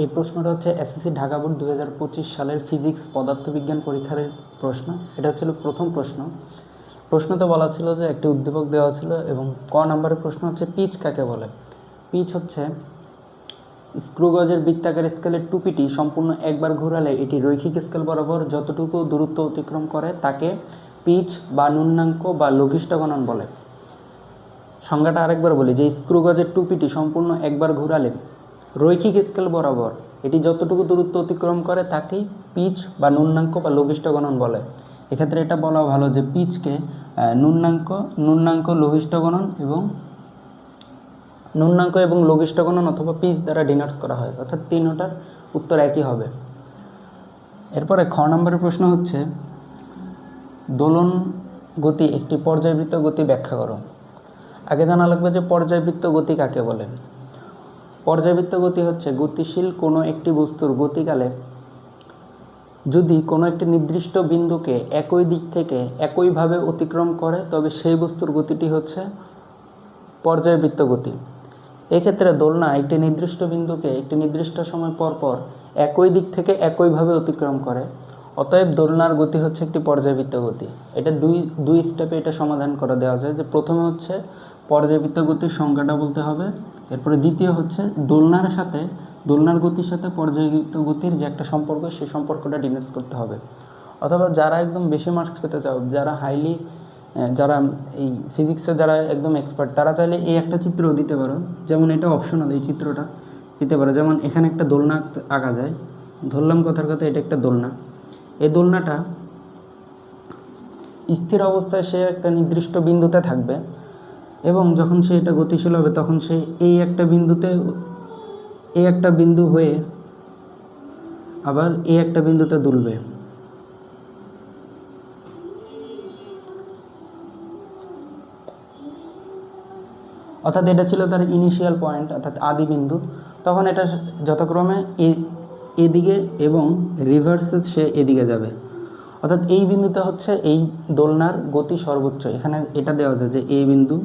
এই প্রশ্নটা হচ্ছে এসএসসি ঢাকা বোর্ড দু হাজার পঁচিশ সালের ফিজিক্স পদার্থবিজ্ঞান পরীক্ষার প্রশ্ন। এটা হচ্ছিল প্রথম প্রশ্ন। প্রশ্নতে বলা ছিল যে একটি উদ্দীপক দেওয়া ছিল এবং ক নম্বরের প্রশ্ন হচ্ছে পিচ কাকে বলে? পিচ হচ্ছে স্ক্রুগজের বৃত্তাকার স্কেলের টুপিটি সম্পূর্ণ একবার ঘোরালে এটি রৈখিক স্কেল বরাবর যতটুকু দূরত্ব অতিক্রম করে তাকে পিচ বা ন্যূনাঙ্ক বা লঘিষ্ঠ গণন বলে। সংজ্ঞাটা আরেকবার বলি, যে স্ক্রুগজের টুপিটি সম্পূর্ণ একবার ঘোরালে রৈখিক স্কেল বরাবর। এটি যতটুকু দূরত্ব অতিক্রম করে তাকেই পিচ বা ন্যূনাঙ্ক বা লঘিষ্ঠ গণন বলে। এক্ষেত্রে এটা বলা ভালো যে পিচকে আহ, ন্যূনাঙ্ক ন্যূনাঙ্ক লঘিষ্ঠ গণন এবং ন্যূনাঙ্ক এবং লঘিষ্ঠ গণন অথবা পিচ দ্বারা ডিনোটস করা হয়। অর্থাৎ তিনটার উত্তর একই হবে। এরপরে খ নম্বরের প্রশ্ন হচ্ছে দোলন গতি একটি পর্যায়বৃত্ত গতি ব্যাখ্যা করো। আগে জানা লাগবে যে পর্যায়বৃত্ত গতি কাকে বলে? পর্যায়বৃত্ত গতি হচ্ছে গতিশীল কোনো একটি বস্তুর গতিকালে যদি কোনো একটি নির্দিষ্ট বিন্দুকে একই দিক থেকে একইভাবে অতিক্রম করে, তবে সেই বস্তুর গতিটি হচ্ছে পর্যায়বৃত্ত গতি। এক্ষেত্রে দোলনা একটি নির্দিষ্ট বিন্দুকে একটি নির্দিষ্ট সময় পর পর একই দিক থেকে একইভাবে অতিক্রম করে, অতএব দোলনার গতি হচ্ছে একটি পর্যায়বৃত্ত গতি। এটা দুই দুই স্টেপে এটা সমাধান করে দেওয়া যায় যে প্রথমে হচ্ছে পর্যায়বৃত্ত গতির সংজ্ঞাটা বলতে হবে। এরপরে দ্বিতীয় হচ্ছে দোলনার সাথে, দোলনার গতির সাথে পর্যায়বৃত্ত গতির যে একটা সম্পর্ক সেই সম্পর্কটা ডিনোটস করতে হবে। অথবা যারা একদম বেশি মার্কস পেতে চাও, যারা হাইলি যারা এই ফিজিক্সে যারা একদম এক্সপার্ট তারা চাইলে এই একটা চিত্র দিতে পারো। যেমন এটা অপশনাল এই চিত্রটা দিতে পারো। যেমন এখানে একটা দোলনা আঁকা যায়, ধরলাম কথার কথা, এটা একটা দোলনা। এই দোলনাটা স্থির অবস্থায় সে একটা নির্দিষ্ট বিন্দুতে থাকবে। এবং যখন সে এটা গতিশীল হবে তখন সে এই একটা বিন্দুতে এই একটা বিন্দু হয়ে আবার এই একটা বিন্দুতে দুলবে। অর্থাৎ এটা ছিল তার ইনিশিয়াল পয়েন্ট অর্থাৎ আদি বিন্দু। তখন এটা যথাক্রমে এদিকে এবং রিভার্সে সে এদিকে যাবে। অর্থাৎ এই বিন্দুতে হচ্ছে এই দোলনার গতি সর্বোচ্চ। এখানে এটা দেওয়া যায় যে এই বিন্দু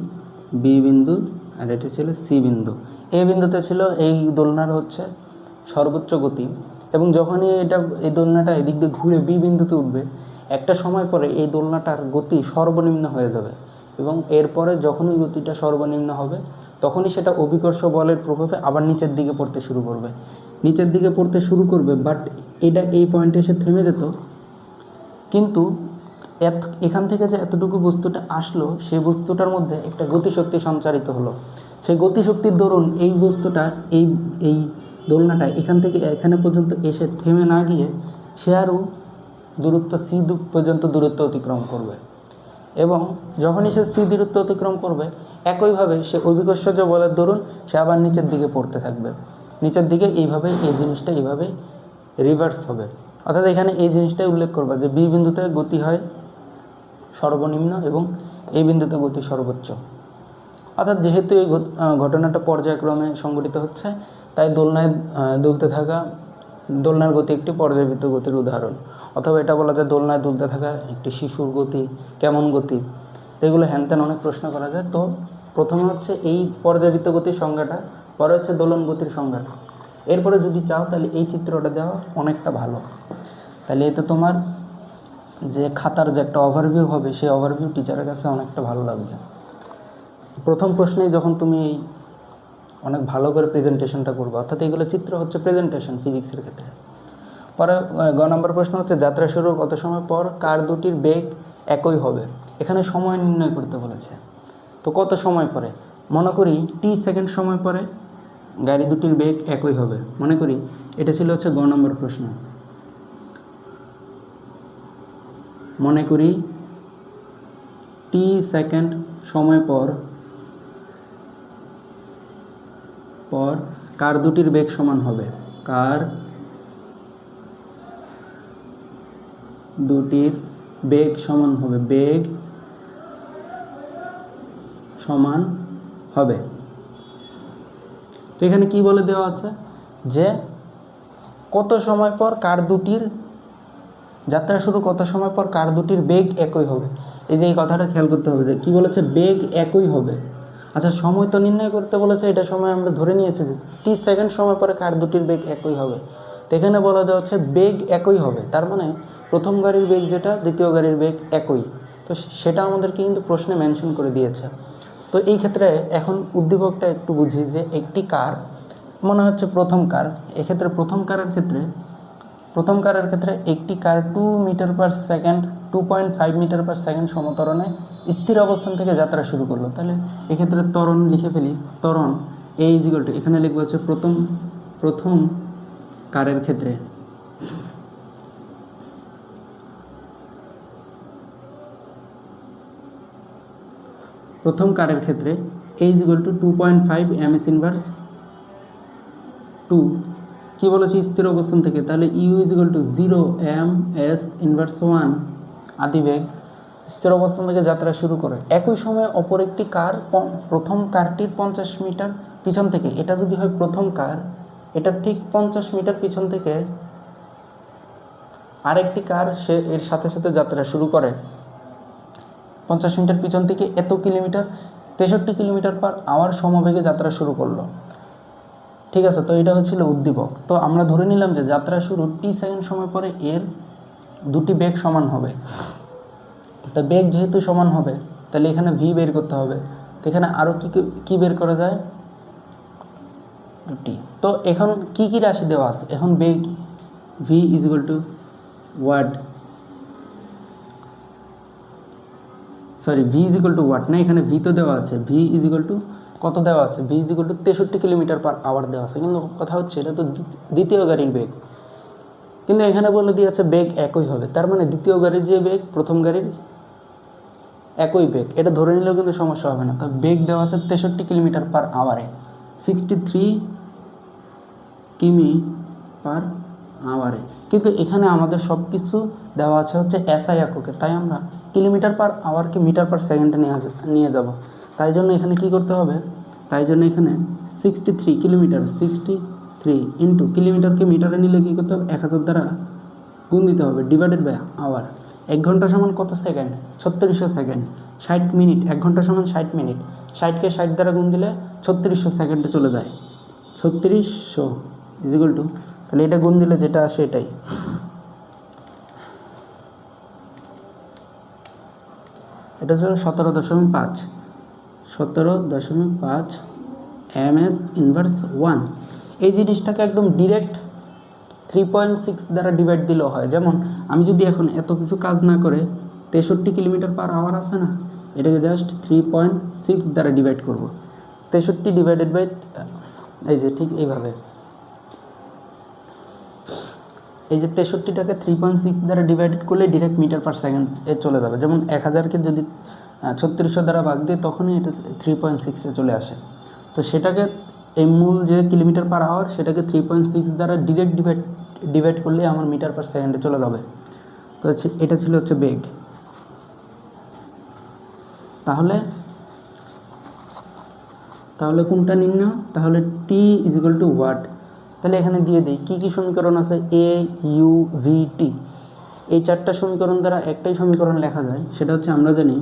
বি বিন্দু আর এটা ছিল সি বিন্দু। এ বিন্দুতে ছিল এই দোলনার হচ্ছে সর্বোচ্চ গতি এবং যখনই এটা, এই দোলনাটা এদিক দিয়ে ঘুরে বি বিন্দুতে উঠবে, একটা সময় পরে এই দোলনাটার গতি সর্বনিম্ন হয়ে যাবে এবং এরপরে যখনই গতিটা সর্বনিম্ন হবে, তখনই সেটা অভিকর্ষ বলের প্রভাবে আবার নিচের দিকে পড়তে শুরু করবে। নিচের দিকে পড়তে শুরু করবে বাট এটা এই পয়েন্টে এসে থেমে যেত। কিন্তু এত, এখান থেকে যে এতটুকু বস্তুটা আসলো, সেই বস্তুটার মধ্যে একটা গতিশক্তি সঞ্চারিত হলো। সেই গতিশক্তির দরুন এই বস্তুটা, এই এই দোলনাটা এখান থেকে এখানে পর্যন্ত এসে থেমে না গিয়ে সে আরও দূরত্ব, সি পর্যন্ত দূরত্ব অতিক্রম করবে। এবং যখনই সে সি দূরত্ব অতিক্রম করবে, একইভাবে সে অভিকর্ষজ বলের দরুন সে আবার নিচের দিকে পড়তে থাকবে। নিচের দিকে এইভাবে এই জিনিসটা এইভাবে রিভার্স হবে। অর্থাৎ এখানে এই জিনিসটাই উল্লেখ করবা যে বি বিন্দুতে গতি হয় সর্বনিম্ন এবং এই বিন্দুতে গতি সর্বোচ্চ। অর্থাৎ যেহেতু এই ঘটনাটা পর্যায়ক্রমে সংঘটিত হচ্ছে, তাই দোলনায় দুলতে থাকা, দোলনার গতি একটি পর্যায়বৃত্ত গতির উদাহরণ। অথবা এটা বলা যায় দোলনায় দুলতে থাকা একটি শিশুর গতি, কেমন গতি? এগুলো হ্যানত্যান অনেক প্রশ্ন করা যায়। তো প্রথমে হচ্ছে এই পর্যায়বৃত্ত গতির সংজ্ঞাটা, পরে হচ্ছে দোলন গতির সংজ্ঞাটা। এরপরে যদি চাও তাহলে এই চিত্রটা দেওয়া অনেকটা ভালো। তাহলে এতে তোমার যে খাতার যে একটা ওভারভিউ হবে, সেই ওভারভিউ টিচারের কাছে অনেকটা ভালো লাগবে। প্রথম প্রশ্নেই যখন তুমি এই অনেক ভালো করে প্রেজেন্টেশনটা করবে, অর্থাৎ এগুলো চিত্র হচ্ছে প্রেজেন্টেশন ফিজিক্সের ক্ষেত্রে। পরে গ নম্বর প্রশ্ন হচ্ছে, যাত্রা শুরুর কত সময় পর কার দুটির বেগ একই হবে? এখানে সময় নির্ণয় করতে বলেছে। তো কত সময় পরে? মনে করি টি সেকেন্ড সময় পরে গাড়ি দুটির বেগ একই হবে। মনে করি, এটা ছিল হচ্ছে গ নম্বর প্রশ্ন। মনে করি, টি সেকেন্ড সময় পর পর কার দুটির বেগ সমান হবে? কার দুটির বেগ সমান হবে? বেগ সমান হবে। তো এখানে কি বলে দেওয়া আছে? যে কত সময় পর কার দুটির যাত্রা শুরু কত সময় পর কার দুটির বেগ একই হবে? এই যে এই কথাটা খেয়াল করতে হবে যে কি বলেছে? বেগ একই হবে। আচ্ছা সময় তো নির্ণয় করতে বলেছে, এটা সময় আমরা ধরে নিয়েছি যে টি সেকেন্ড সময় পরে কার দুটির বেগ একই হবে। তো এখানে বলা দেওয়া হচ্ছে বেগ একই হবে, তার মানে প্রথম গাড়ির বেগ যেটা, দ্বিতীয় গাড়ির বেগ একই। তো সেটা আমাদেরকে কিন্তু প্রশ্নে মেনশন করে দিয়েছে। তো এই ক্ষেত্রে এখন উদ্দীপকটা একটু বুঝি যে একটি কার, মনে হচ্ছে প্রথম কার। এক্ষেত্রে প্রথম কারের ক্ষেত্রে প্রথম কারের ক্ষেত্রে একটি car two metre per second two point five metre per second সমতরণে স্থির অবস্থান থেকে যাত্রা শুরু করল। তাহলে এক্ষেত্রে ত্বরণ লিখে ফেলি। ত্বরণ এ ইজিকল টু এখানে লিখব হচ্ছে প্রথম প্রথম কারের ক্ষেত্রে। প্রথম কারের ক্ষেত্রে a equal to two point five m s inverse two কী বলেছি? স্থির অবস্থান থেকে। তাহলে u equal to zero m s inverse one আদিবেগ স্থির অবস্থান থেকে যাত্রা শুরু করে। একই সময়ে অপর একটি কার প্রথম কারটির পঞ্চাশ মিটার পিছন থেকে। এটা যদি হয় প্রথম কার, এটা ঠিক পঞ্চাশ মিটার পিছন থেকে আরেকটি কার সে এর সাথে সাথে যাত্রা শুরু করে। পঞ্চাশ মিটার পিছন থেকে এত কিলোমিটার, তেষট্টি কিলোমিটার পার আওয়ার সমবেগে যাত্রা শুরু করল। ঠিক আছে, তো এটা হচ্ছিল উদ্দীপক। তো আমরা ধরে নিলাম যে যাত্রা শুরু টি সেকেন্ড সময় পরে এর দুটি বেগ সমান হবে। তো বেগ যেহেতু সমান হবে, তাহলে এখানে ভি বের করতে হবে। তো এখানে আরও কী কী- বের করা যায়? টি তো এখন কি কি রাশি দেওয়া আছে? এখন বেগ v is equal to what sorry v is equal to what না এখানে ভি তো দেওয়া আছে। ভি ইজ ইকুয়াল টু কত দেওয়া আছে? ইজ ইকুয়াল টু তেষট্টি কিলোমিটার পার আওয়ার দেওয়া আছে। কিন্তু কথা হচ্ছে, এটা তো দ্বিতীয় গাড়ির বেগ। কিন্তু এখানে বলে দিয়েছে বেগ একই হবে। তার মানে দ্বিতীয় গাড়ির যে বেগ, প্রথম গাড়ির একই বেগ। এটা ধরে নিলেও কিন্তু সমস্যা হবে না। তো বেগ দেওয়া আছে তেষট্টি কিলোমিটার পার আওয়ারে সিক্সটি থ্রি কিমি পার আওয়ারে কিন্তু এখানে আমাদের সব কিছু দেওয়া আছে হচ্ছে এসআই এককে তাই আমরা কিলোমিটার পার আওয়ারকে মিটার পার সেকেন্ডে নিয়ে নিয়ে যাব। তাই জন্য এখানে কি করতে হবে? তাই জন্য এখানে sixty three kilometre sixty three into কিলোমিটারকে মিটারে নিলে কী করতে হবে? এক হাজার দ্বারা গুণ দিতে হবে ডিভাইডেড বাই আওয়ার এক ঘণ্টা সমান কত সেকেন্ড ছত্রিশশো সেকেন্ড ষাট মিনিট এক ঘণ্টা সমান ষাট মিনিট ষাটকে ষাট দ্বারা গুণ দিলে ছত্রিশশো সেকেন্ডে চলে যায়। ছত্রিশশো ইজিক্যাল টু তাহলে এটা গুণ দিলে যেটা আসে এটাই। এটা ছিল সতেরো দশমিক পাঁচ। সতেরো দশমিক পাঁচ এম এস ইনভার্স ওয়ান এই জিনিসটাকে একদম ডিরেক্ট থ্রি পয়েন্ট সিক্স দ্বারা ডিভাইড দিলেও হয়। যেমন, আমি যদি এখন এত কিছু কাজ না করে তেষট্টি কিলোমিটার পার আওয়ার আছে না, এটাকে জাস্ট থ্রি পয়েন্ট সিক্স দ্বারা ডিভাইড করব। তেষট্টি ডিভাইডেড বাই এই যে ঠিক এইভাবে। এই যে তেষট্টিটাকে থ্রি পয়েন্ট সিক্স দ্বারা ডিভাইডেড করলে ডিরেক্ট মিটার পার সেকেন্ড এ চলে যাবে। যেমন, এক হাজারকে যদি ছত্রিশশো দ্বারা ভাগ দিই তখনই এটা থ্রি পয়েন্ট সিক্সে চলে আসে। তো সেটাকে এই মূল যে কিলোমিটার পার আওয়ার সেটাকে থ্রি পয়েন্ট সিক্স দ্বারা ডিরেক্ট ডিভাইড ডিভাইড করলে আমার মিটার পার সেকেন্ডে চলে যাবে। তো এটা ছিল হচ্ছে বেগ। তাহলে তাহলে কোনটা নিম্ন? তাহলে t is equal to what তাহলে এখানে দিয়ে দিই, কী কী সমীকরণ আছে? এ ইউ ভি টি এই চারটা সমীকরণ দ্বারা একটাই সমীকরণ লেখা যায়, সেটা হচ্ছে আমরা জানি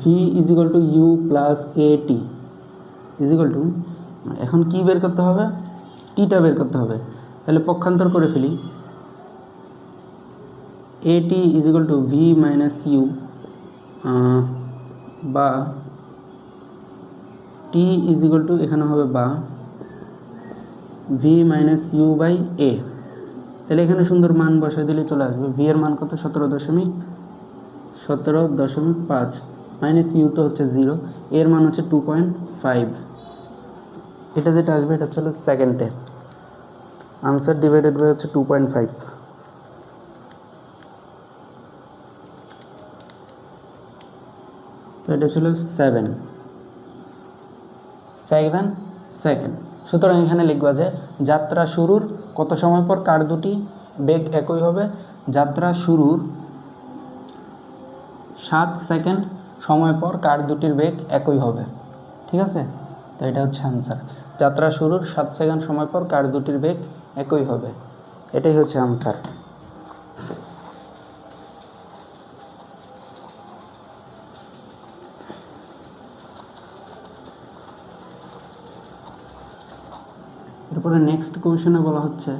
v is equal to u plus a t is equal to এখন কি বের করতে হবে? টিটা বের করতে হবে। তাহলে পক্ষান্তর করে ফেলি। A t is equal to v minus u বা টি ইজ ইকুয়াল টু এখানে হবে বা v minus u by a তাহলে এখানে সুন্দর মান বসাই দিলে চলে আসবে। ভি এর মান কত? সতেরো দশমিক সতেরো দশমিক পাঁচ। মাইনাস ইউ তো হচ্ছে জিরো এর মান হচ্ছে টু পয়েন্ট ফাইভ এটা যেটা আসবে, এটা হচ্ছে সেকেন্ডে আনসার ডিভাইডেড বাই হচ্ছে টু পয়েন্ট ফাইভ এটা ছিল সেভেন সেভেন সেকেন্ড সুতরাং এখানে লিখবা যে, যাত্রা শুরুর কত সময় পর কার দুটি বেগ একই হবে? যাত্রা শুরুর সাত সেকেন্ড সময় পর কার দুটির বেগ একই হবে, ঠিক আছে? তো এটা হচ্ছে আনসার যাত্রা শুরুর সাত সেকেন্ড সময় পর কার দুটির বেগ একই হবে, এটাই হচ্ছে আনসার এরপরে নেক্সট কোয়েশনে বলা হচ্ছে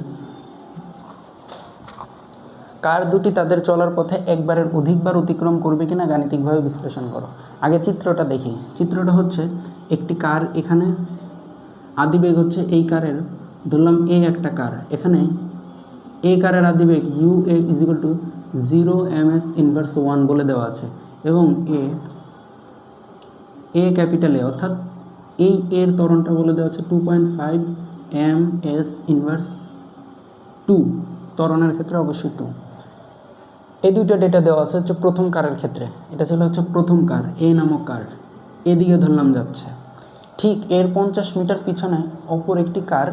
কার দুটি তাদের চলার পথে একবারের অধিকবার অতিক্রম করবে কিনা গাণিতিকভাবে বিশ্লেষণ করো। আগে চিত্রটা দেখি। চিত্রটা হচ্ছে একটি কার এখানে। আদিবেগ হচ্ছে এই কারের। ধরলাম এ একটা কার। এখানে এ কারের আদিবেগ u A equal to zero m s inverse one বলে দেওয়া আছে। এবং এ এ ক্যাপিটাল অর্থাৎ এই এর ত্বরণটা বলে দেওয়া আছে two point five m s inverse two. ত্বরণের ক্ষেত্রে অবশ্যই টু। এই দুইটা ডেটা দেওয়া আছে হচ্ছে প্রথম কারের ক্ষেত্রে। এটা ছিল হচ্ছে প্রথম কার এ নামক কার। এদিকে ধরলাম যাচ্ছে। ঠিক এর পঞ্চাশ মিটার পিছনে অপর একটি কার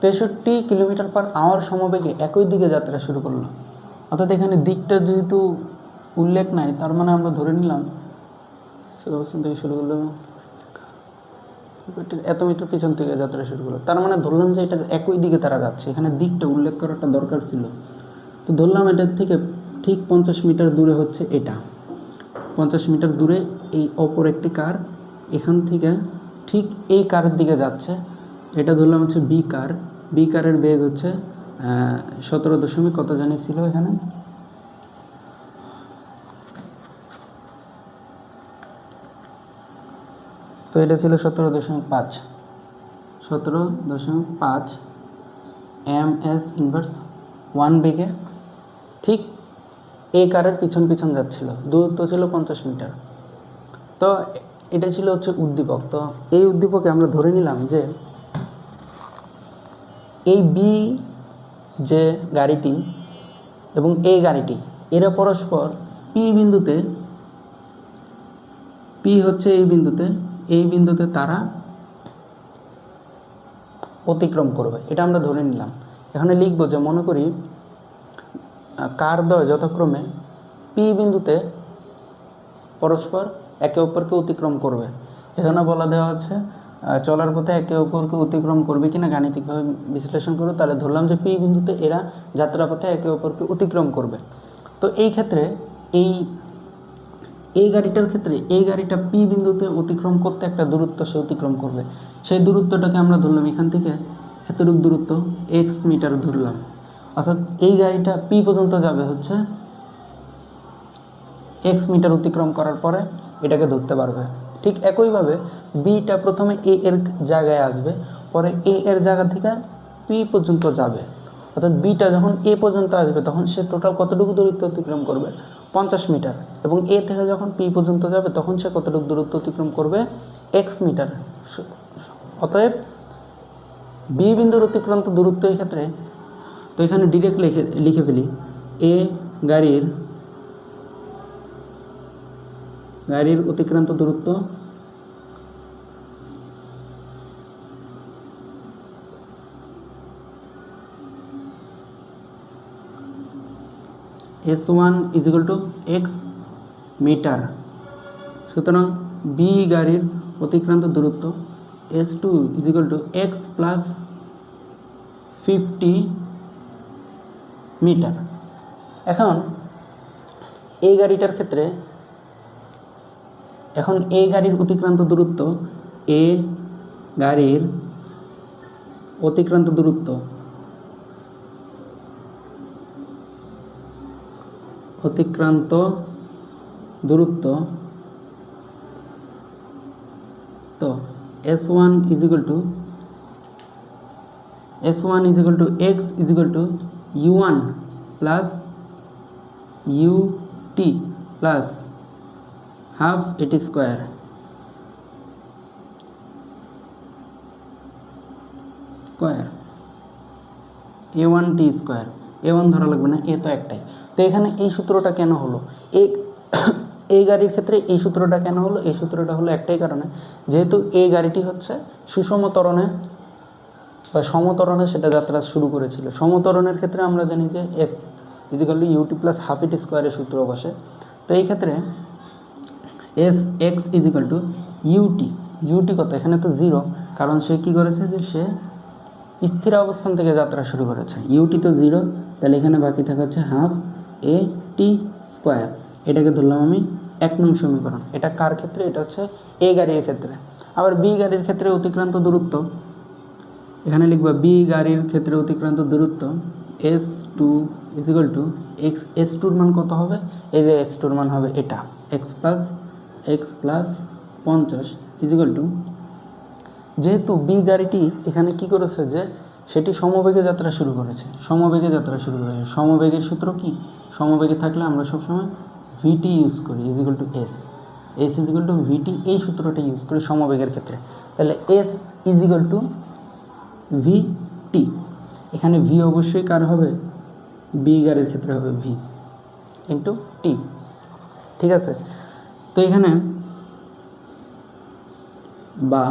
তেষট্টি কিলোমিটার পার আওয়ার সমবেগে একই দিকে যাত্রা শুরু করল। অর্থাৎ এখানে দিকটা যেহেতু উল্লেখ নাই, তার মানে আমরা ধরে নিলাম থেকে শুরু করল এত মিটার পিছন থেকে যাত্রা শুরু করল। তার মানে ধরলাম যে এটার একই দিকে তারা যাচ্ছে। এখানে দিকটা উল্লেখ করাটা দরকার ছিল। তো ধরলাম এটার থেকে ঠিক পঞ্চাশ মিটার দূরে হচ্ছে এটা। পঞ্চাশ মিটার দূরে এই অপর একটি কার এখান থেকে ঠিক এই কারের দিকে যাচ্ছে। এটা ধরলাম হচ্ছে বি কার। বি কারের বেগ হচ্ছে সতেরো দশমিক কত জানি ছিল এখানে? তো এটা ছিল সতেরো দশমিক পাঁচ। সতেরো দশমিক পাঁচ এম এস ইনভার্স ওয়ান বেগে ঠিক এই কারের পিছন পিছন যাচ্ছিল। দূরত্ব ছিল পঞ্চাশ মিটার। তো এটা ছিল হচ্ছে উদ্দীপক। তো এই উদ্দীপকে আমরা ধরে নিলাম যে এই বি যে গাড়িটি এবং এই গাড়িটি, এরা পরস্পর পি বিন্দুতে পি হচ্ছে এই বিন্দুতে এই বিন্দুতে তারা অতিক্রম করবে। এটা আমরা ধরে নিলাম। এখানে লিখব যে মনে করি কার দ্বয় যথাক্রমে পি বিন্দুতে পরস্পর একে অপরকে অতিক্রম করবে। এখানে বলা দেওয়া আছে চলার পথে একে অপরকে অতিক্রম করবে কিনা গাণিতিকভাবে বিশ্লেষণ করবে তাহলে ধরলাম যে পি বিন্দুতে এরা যাত্রাপথে একে অপরকে অতিক্রম করবে। তো এই ক্ষেত্রে এই এই গাড়িটার ক্ষেত্রে এই গাড়িটা পি বিন্দুতে অতিক্রম করতে একটা দূরত্ব সে অতিক্রম করবে। সেই দূরত্বটাকে আমরা ধরলাম এখান থেকে, এতটুক দূরত্ব এক্স মিটার ধরলাম। অর্থাৎ এই গাড়িটা পি পর্যন্ত যাবে হচ্ছে এক্স মিটার অতিক্রম করার পরে এটাকে ধরতে পারবে। ঠিক একইভাবে বিটা প্রথমে এ এর জায়গায় আসবে, পরে এ এর জায়গা থেকে পি পর্যন্ত যাবে। অর্থাৎ বিটা যখন এ পর্যন্ত আসবে, তখন সে টোটাল কতটুকু দূরত্ব অতিক্রম করবে? পঞ্চাশ মিটার এবং এ থেকে যখন পি পর্যন্ত যাবে, তখন সে কতটুকু দূরত্ব অতিক্রম করবে? এক্স মিটার অতএব বি বিন্দুর অতিক্রান্ত দূরত্ব এই ক্ষেত্রে তো এখানে ডিরেক্ট লিখে লিখে ফেলি। এ গাড়ির গাড়ির অতিক্রান্ত দূরত্ব s one equal to x metre সুতরাং বি গাড়ির অতিক্রান্ত দূরত্ব s two equal to x plus fifty metre. এখন এই গাড়িটার ক্ষেত্রে এখন এ গাড়ির অতিক্রান্ত দূরত্ব, এ গাড়ির অতিক্রান্ত দূরত্ব অতিক্রান্ত দূরত্ব তো s one equal to s one equal to x equal to u one plus u t plus half a t square. Square. A one t square. A one ধরা লাগবে না, এ তো একটাই। তো এখানে এই সূত্রটা কেন হলো? এই এই গাড়ির ক্ষেত্রে এই সূত্রটা কেন হলো? এই সূত্রটা হলো একটাই কারণে, যেহেতু এই গাড়িটি হচ্ছে সুষম ত্বরণে বা সমতরণে সেটা যাত্রা শুরু করেছিল। সমতরণের ক্ষেত্রে আমরা জানি যে s equal to u t plus half a t স্কোয়ারের সূত্র বসে। তো এই ক্ষেত্রে s x equal to u t u t কত? এখানে তো জিরো কারণ সে কী করেছে যে সে স্থির অবস্থান থেকে যাত্রা শুরু করেছে। ইউটি তো জিরো তাহলে এখানে বাকি থাকা হচ্ছে হাফ এ টি স্কোয়ার এটাকে ধরলাম আমি এক নং সমীকরণ। এটা কার ক্ষেত্রে? এটা হচ্ছে এ গাড়ির ক্ষেত্রে। আবার বি গাড়ির ক্ষেত্রে অতিক্রান্ত দূরত্ব। এখানে লিখবা বি গাড়ির ক্ষেত্রে অতিক্রান্ত দূরত্ব s two equal to x s টুর মান কত হবে? এই যে এস টুর মান হবে এটা এক্স প্লাস এক্স প্লাস পঞ্চাশ ইজিক্যাল টু যেহেতু বি গাড়িটি এখানে কি করেছে যে সেটি সমবেগে যাত্রা শুরু করেছে, সমবেগে যাত্রা শুরু করেছে। সমবেগের সূত্র কি? সমবেগে থাকলে আমরা সবসময় ভিটি ইউজ করি equal to s s equal to v t এই সূত্রটা ইউজ করি সমবেগের ক্ষেত্রে। তাহলে s equal to v t এখানে ভি অবশ্যই কার হবে? বি গাড়ির ক্ষেত্রে হবে ভি ইন্টু টি ঠিক আছে? তো এখানে বা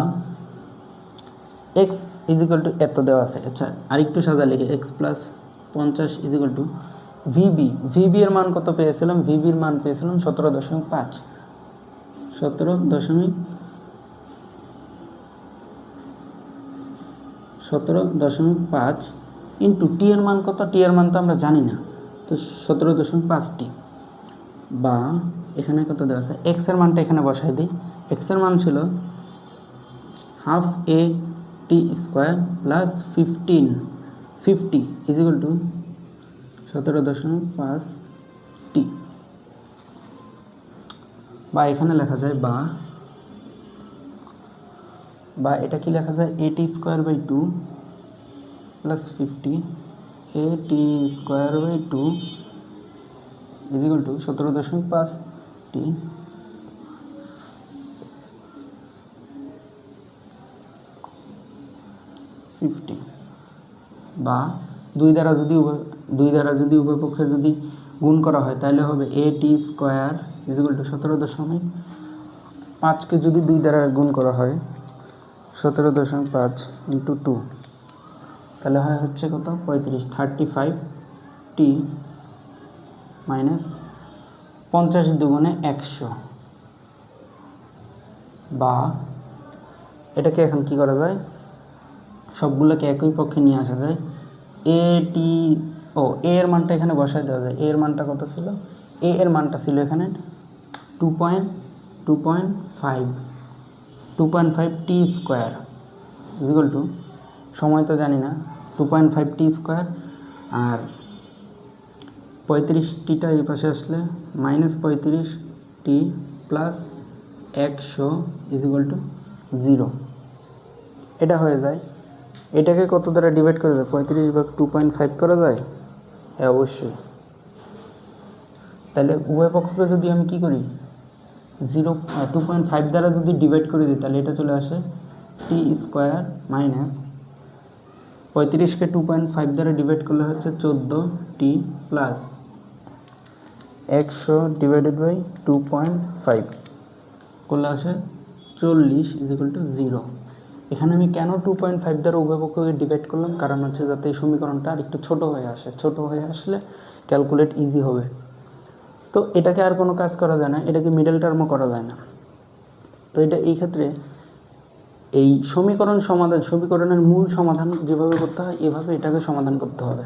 এক্স ইজিক্যাল টু এত দেওয়া আছে। আচ্ছা আরেকটু সাজা লিখে এক্স প্লাস পঞ্চাশ equal to v b v b এর মান কত পেয়েছিলাম? ভিবির মান পেয়েছিলাম সতেরো দশমিক পাঁচ। সতেরো দশমিক সতেরো দশমিক পাঁচ ইন্টু টি এর মান কত? টি এর মান তো আমরা জানি না। তো সতেরো দশমিক পাঁচটি। বা এখানে কত দেওয়া আছে? এক্সের মানটা এখানে বসাই দিই। এক্সের মান ছিল half a t square plus fifteen. Fifty equal to সতেরো দশমিক পাঁচ টি বা এখানে লেখা যায় বা বা এটা কি লেখা যায়? A t square by two plus fifty a t square by two equal to সতেরো দশমিক পাঁচ টি ফিফটি বা দুই দ্বারা যদি উভয়, দুই দ্বারা যদি উভয় পক্ষে যদি গুণ করা হয়, তাহলে হবে a t square equal to সতেরো দশমিক পাঁচকে যদি দুই দ্বারা গুণ করা হয় সতেরো দশমিক পাঁচ ইন্টু টু। তাহলে হয় হচ্ছে কত? পঁয়ত্রিশ থার্টি ফাইভ টি মাইনাস পঞ্চাশ দুগুণে একশো। বা এটাকে এখন কি করা যায়? সবগুলোকে একই পক্ষে নিয়ে আসা যায়। এ টি ও এ এর মানটা এখানে বসায় দেওয়া যায়। এ এর মানটা কত ছিল? এ এর মানটা ছিল এখানে two point two point five two point five t square equal to সময় তো জানি না two point five t square আর পঁয়ত্রিশ টিটা এই পাশে আসলে মাইনাস পঁয়ত্রিশ টি প্লাস একশো ইজিক্যাল টু জিরো এটা হয়ে যায়। এটাকে কত দ্বারা ডিভাইড করা যায়? পঁয়ত্রিশ ভাগ টু পয়েন্ট ফাইভ করা যায়? হ্যাঁ অবশ্যই। তাহলে উভয় পক্ষকে যদি আমি কি করি? জিরো টু পয়েন্ট ফাইভ দ্বারা যদি ডিভাইড করে দিই, তাহলে এটা চলে আসে টি স্কোয়ার মাইনাস পঁয়ত্রিশকে টু পয়েন্ট ফাইভ দ্বারা ডিভাইড করলে হচ্ছে চোদ্দ টি প্লাস একশো divided by two point five করলে আসে চল্লিশ ইজিক্যাল টু জিরো এখানে আমি কেন টু পয়েন্ট ফাইভ দ্বারা উভয় পক্ষকে ডিভাইড করলাম? কারণ হচ্ছে যাতে এই সমীকরণটা আর একটু ছোটো হয়ে আসে। ছোট হয়ে আসলে ক্যালকুলেট ইজি হবে। তো এটাকে আর কোনো কাজ করা যায় না, এটাকে মিডল টার্মও করা যায় না। তো এটা এই ক্ষেত্রে এই সমীকরণ সমাধান, সমীকরণের মূল সমাধান যেভাবে করতে হয়, এভাবে এটাকে সমাধান করতে হবে।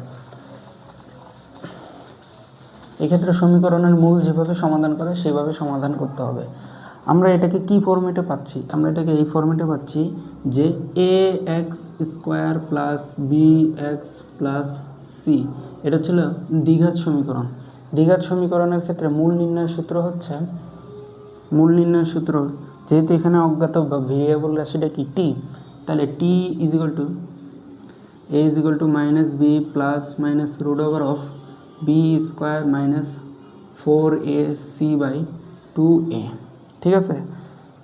এক্ষেত্রে সমীকরণের মূল যেভাবে সমাধান করে, সেভাবে সমাধান করতে হবে। আমরা এটাকে কি ফর্মেটে পাচ্ছি? আমরা এটাকে এই ফর্মেটে পাচ্ছি যে a x square plus b x plus c এটা ছিল দ্বিঘাত সমীকরণ। দ্বিঘাত সমীকরণের ক্ষেত্রে মূল নির্ণয়ের সূত্র হচ্ছে, মূল নির্ণয় সূত্র যেহেতু এখানে অজ্ঞাত বা ভেরিয়েবল রাশিটা কি? টি তাহলে t equal to a equal to minus b plus minus root over of b square minus four a c by two a ঠিক আছে?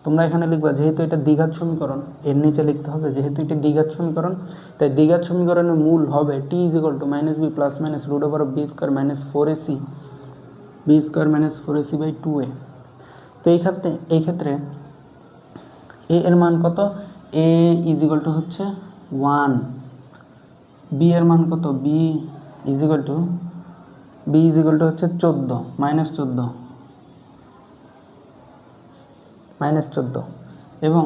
তোমরা এখানে লিখবা, যেহেতু এটা দ্বিঘাত সমীকরণ, এর নিচে লিখতে হবে, যেহেতু এটা দ্বিঘাত সমীকরণ, তাই দ্বিঘাত সমীকরণের মূল হবে t is equal to minus b plus minus root over b square minus four a c b square minus four a c by two a তো এই ক্ষেত্রে এই ক্ষেত্রে এ এর মান কত? এ ইজ ইকুয়াল টু হচ্ছে ওয়ান বি এর মান কত? B is equal to b is equal to হচ্ছে চোদ্দ মাইনাস চোদ্দ। মাইনাস চোদ্দ। এবং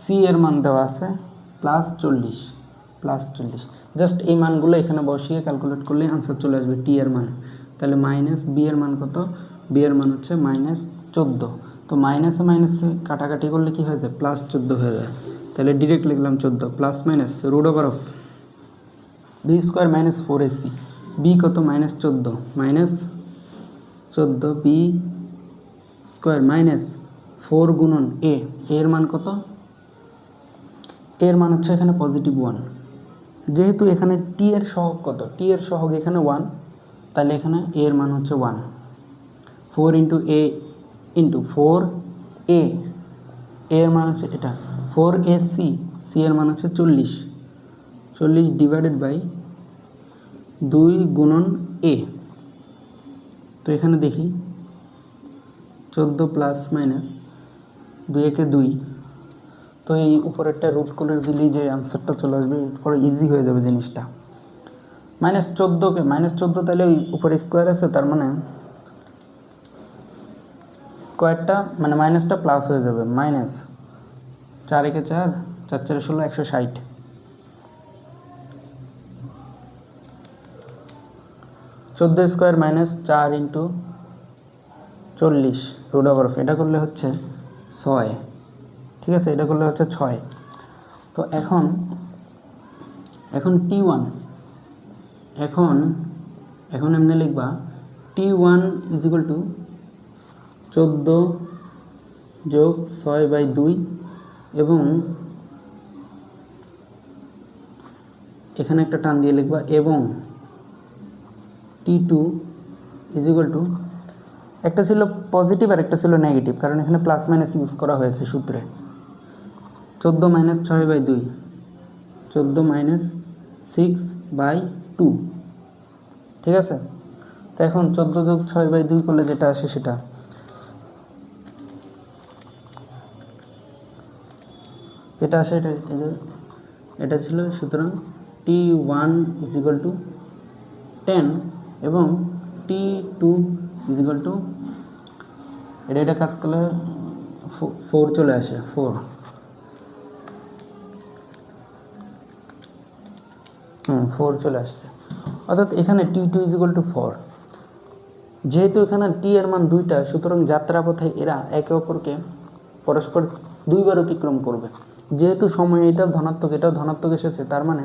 সি এর মান দেওয়া আছে প্লাস চল্লিশ প্লাস চল্লিশ। জাস্ট এই মানগুলো এখানে বসিয়ে ক্যালকুলেট করলে আনসার চলে আসবে টি এর মান। তাহলে মাইনাস বি এর মান কত? বি এর মান হচ্ছে মাইনাস চোদ্দ। তো মাইনাসে মাইনাসে কাটাকাটি করলে কি হয়ে যায়? প্লাস চোদ্দ হয়ে যায়। তাহলে ডিরেক্ট লিখলাম চোদ্দ plus minus root over of b square minus four a c b কত? মাইনাস চোদ্দ। মাইনাস চোদ্দ বি স্কোয়ার মাইনাস ফোর গুণন এ, এর মান কত? এর মান হচ্ছে এখানে পজিটিভ ওয়ান যেহেতু এখানে টি এর সহগ কত? টি এর সহগ এখানে ওয়ান তাহলে এখানে এ এর মান হচ্ছে one four into a into four a এর মান হচ্ছে এটা। ফোর এ সি সি এর মান হচ্ছে চল্লিশ। চল্লিশ ডিভাইডেড বাই দুই গুণন এ তো এখানে দেখি, চোদ্দ প্লাস মাইনাস দুই একে দুই। তো এই উপরেরটা রুট করে দিলেই যে অ্যান্সারটা চলে আসবে পরে ইজি হয়ে যাবে জিনিসটা। মাইনাস চোদ্দোকে মাইনাস চোদ্দ তাহলে ওই উপরে স্কোয়ার আছে, তার মানে স্কোয়ারটা মানে মাইনাসটা প্লাস হয়ে যাবে মাইনাস চার একে চার চার চারে ষোলো, একশো ষাট। চোদ্দ স্কোয়ার মাইনাস চার ইন্টু চল্লিশ রুট ওভার এটা করলে হচ্ছে ছয়। ঠিক আছে? এটা করলে হচ্ছে ছয়। তো এখন এখন টি ওয়ান এখন এখন এমনি লিখবা t one is equal to চোদ্দ যোগ ছয় বাই দুই এবং এখানে একটা টান দিয়ে লিখবা এবং t two is equal to একটা ছিল পজিটিভ আর একটা ছিল নেগেটিভ কারণ এখানে প্লাস মাইনাস ইউজ করা হয়েছে সূত্রে। চোদ্দ মাইনাস ছয় বাই দুই, চোদ্দ মাইনাস সিক্স বাই টু ঠিক আছে? তো এখন চোদ্দ যোগ ছয় বাই দুই করলে যেটা আসে সেটা। যেটা আসে এটা এটা ছিল সুতরাং t one is equal to ten এবং t two is equal to এটা এটা কাজ করলে ফোর চলে আসে ফোর হুম ফোর চলে আসছে। অর্থাৎ এখানে t two is equal to four যেহেতু এখানে টি এর মান দুইটা, সুতরাং যাত্রাপথে এরা একে অপরকে পরস্পর দুইবার অতিক্রম করবে। যেহেতু সময় এটা ধনাত্মক, এটাও ধনাত্মক এসেছে, তার মানে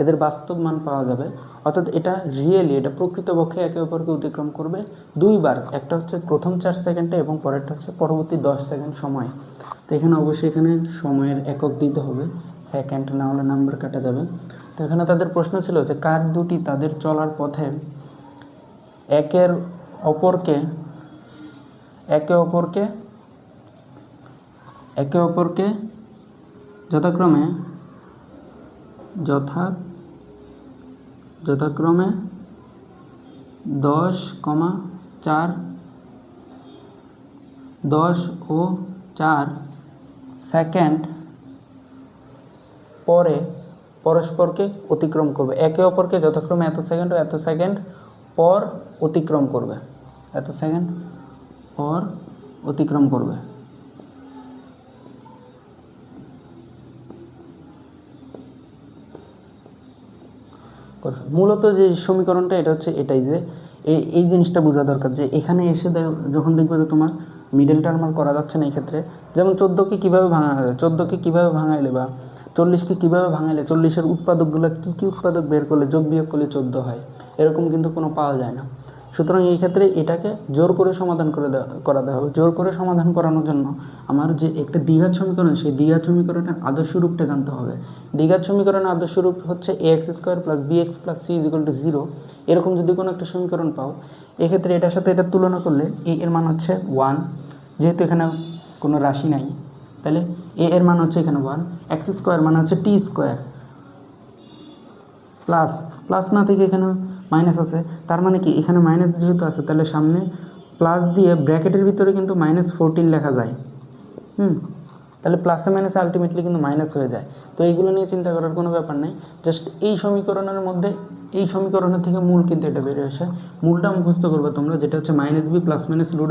এদের বাস্তব মান পাওয়া যাবে অর্থাৎ এটা রিয়েলি এটা প্রকৃতপক্ষে একে অপরকে অতিক্রম করবে দুইবার। একটা হচ্ছে প্রথম চার সেকেন্ডে এবং পরেরটা হচ্ছে পরবর্তী দশ সেকেন্ড সময়। তো এখানে অবশ্যই এখানে সময়ের একক দিতে হবে। সেকেন্ড না হলে নাম্বার কাটা যাবে। তো এখানে তাদের প্রশ্ন ছিল যে কার দুটি তাদের চলার পথে একের অপরকে, একে অপরকে একে অপরকে যথাক্রমে যথা যথাক্রমে দশ কমা চার, দশ ও চার সেকেন্ড পরে পরস্পরকে অতিক্রম করবে। একে অপরকে যথাক্রমে এত সেকেন্ড ও এত সেকেন্ড পর অতিক্রম করবে। এত সেকেন্ড পর অতিক্রম করবে। মূলত যে সমীকরণটা, এটা হচ্ছে এটাই যে এই এই জিনিসটা বোঝা দরকার যে এখানে এসে যখন দেখবে যে তোমার মিডল আর করা যাচ্ছে না এই ক্ষেত্রে, যেমন চোদ্দোকে কীভাবে ভাঙা যায় চোদ্দোকে কীভাবে ভাঙাইলে বা চল্লিশকে কীভাবে ভাঙাইলে, চল্লিশের উৎপাদকগুলো কী কী উৎপাদক বের করলে, যোগ বিয়োগ করলে চোদ্দ হয়, এরকম কিন্তু কোনো পাওয়া যায় না। সুতরাং এই ক্ষেত্রে এটাকে জোর করে সমাধান করে দেওয়া, করা দেওয়া হবে। জোর করে সমাধান করানোর জন্য আমার যে একটা দ্বিঘাত সমীকরণ, সেই দ্বিঘাত সমীকরণের আদর্শ রূপটা জানতে হবে। দ্বিঘাত সমীকরণের আদর্শ রূপ হচ্ছে a x square plus b x plus c equal to zero এরকম যদি কোনো একটা সমীকরণ পাও, এক্ষেত্রে এটার সাথে এটা তুলনা করলে এ এর মান হচ্ছে ওয়ান যেহেতু এখানে কোনো রাশি নাই, তাহলে এ এর মান হচ্ছে এখানে ওয়ান এক্স স্কোয়ার মানে হচ্ছে টি স্কোয়ার প্লাস প্লাস না থেকে এখানে মাইনাস আছে। তার মানে কি? এখানে মাইনাস যেহেতু আছে, তাহলে সামনে প্লাস দিয়ে ব্র্যাকেটের ভিতরে কিন্তু মাইনাস ফোরটিন লেখা যায়। হুম? তাহলে প্লাসে মাইনাসে আলটিমেটলি কিন্তু মাইনাস হয়ে যায়। তো এইগুলো নিয়ে চিন্তা করার কোনো ব্যাপার নেই। জাস্ট এই সমীকরণের মধ্যে, এই সমীকরণের থেকে মূল কিন্তু এটা বেরিয়ে আসে মূলটা মুখস্থ করবে তোমরা, যেটা হচ্ছে minus b plus minus over